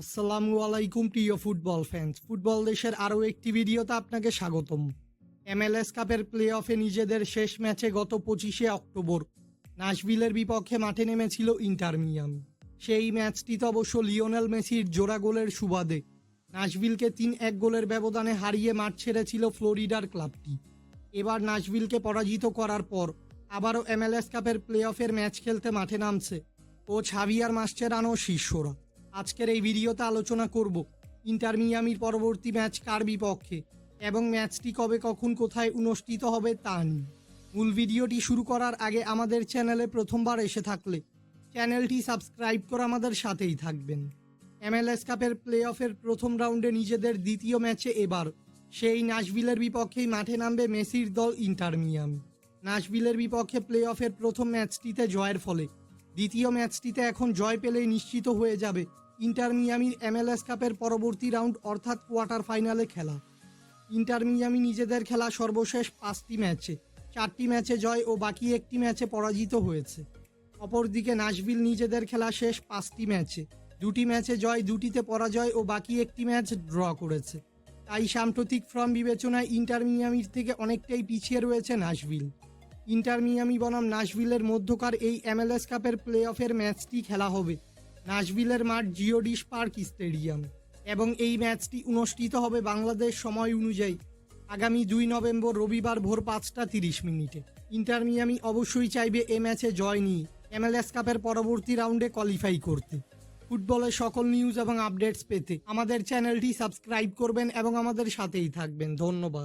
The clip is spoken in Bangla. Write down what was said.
আসসালামু আলাইকুম, প্রিয় ফুটবল ফ্যান্স ফুটবল দেশের আরও একটি ভিডিওতে আপনাকে স্বাগতম। এমএলএস কাপের প্লে অফে নিজেদের শেষ ম্যাচে গত পঁচিশে অক্টোবর, নাশভিলের বিপক্ষে মাঠে নেমেছিল ইন্টার মিয়ামি। সেই ম্যাচটিতে অবশ্য লিওনেল মেসির জোড়া গোলের সুবাদে। নাশভিলকে তিন এক গোলের ব্যবধানে হারিয়ে মাঠ ছেড়েছিল ফ্লোরিডার ক্লাবটি। এবার নাশভিলকে পরাজিত করার পর আবারও এমএলএস কাপের প্লে অফের ম্যাচ খেলতে মাঠে নামছে। কোচ হাভিয়ার মাস্টেরানো শিষ্যরা। আজকের এই ভিডিওতে আলোচনা করব ইন্টার মিয়ামির পরবর্তী ম্যাচ কার বিপক্ষে এবং ম্যাচটি কবে, কখন, কোথায় অনুষ্ঠিত হবে তা নিয়ে। মূল ভিডিওটি শুরু করার আগে আমাদের চ্যানেলে প্রথমবার এসে থাকলে চ্যানেলটি সাবস্ক্রাইব করে আমাদের সাথেই থাকবেন। এমএলএস কাপের প্লে অফের প্রথম রাউন্ডে নিজেদের দ্বিতীয় ম্যাচে এবার সেই নাশভিলের বিপক্ষেই মাঠে নামবে মেসির দল ইন্টার মিয়ামি নাশভিলের বিপক্ষে প্লে অফের প্রথম ম্যাচটিতে জয়ের ফলে দ্বিতীয় ম্যাচটিতে এখন জয় পেলেই নিশ্চিত হয়ে যাবে ইন্টার মিয়ামির এমএলএস কাপের পরবর্তী রাউন্ড অর্থাৎ কোয়ার্টার ফাইনালে খেলা। ইন্টার মিয়ামি নিজেদের খেলা সর্বশেষ পাঁচটি ম্যাচে, চারটি ম্যাচে জয় ও বাকি একটি ম্যাচে পরাজিত হয়েছে। অপরদিকে নাশভিল নিজেদের খেলা শেষ পাঁচটি ম্যাচে, দুটি ম্যাচে জয়, দুটিতে পরাজয় ও বাকি একটি ম্যাচ ড্র করেছে। তাই সাম্প্রতিক ফর্ম বিবেচনায় ইন্টার মিয়ামির থেকে অনেকটাই পিছিয়ে রয়েছে নাশভিল। ইন্টার মিয়ামি বনাম নাশভিলের মধ্যকার এই এমএলএস কাপের প্লে অফের ম্যাচটি খেলা হবে। নাশভিলের মাঠ জিওডিস পার্ক স্টেডিয়াম এবং এই ম্যাচটি অনুষ্ঠিত হবে বাংলাদেশ সময় অনুযায়ী আগামী দুই নভেম্বর রবিবার ভোর পাঁচটা তিরিশ মিনিটে। ইন্টার মিয়ামি অবশ্যই চাইবে এ ম্যাচে জয় নিয়ে এমএলএস কাপের পরবর্তী রাউন্ডে কোয়ালিফাই করতে। ফুটবলের সকল নিউজ এবং আপডেটস পেতে আমাদের চ্যানেলটি সাবস্ক্রাইব করবেন এবং আমাদের সাথেই থাকবেন। ধন্যবাদ।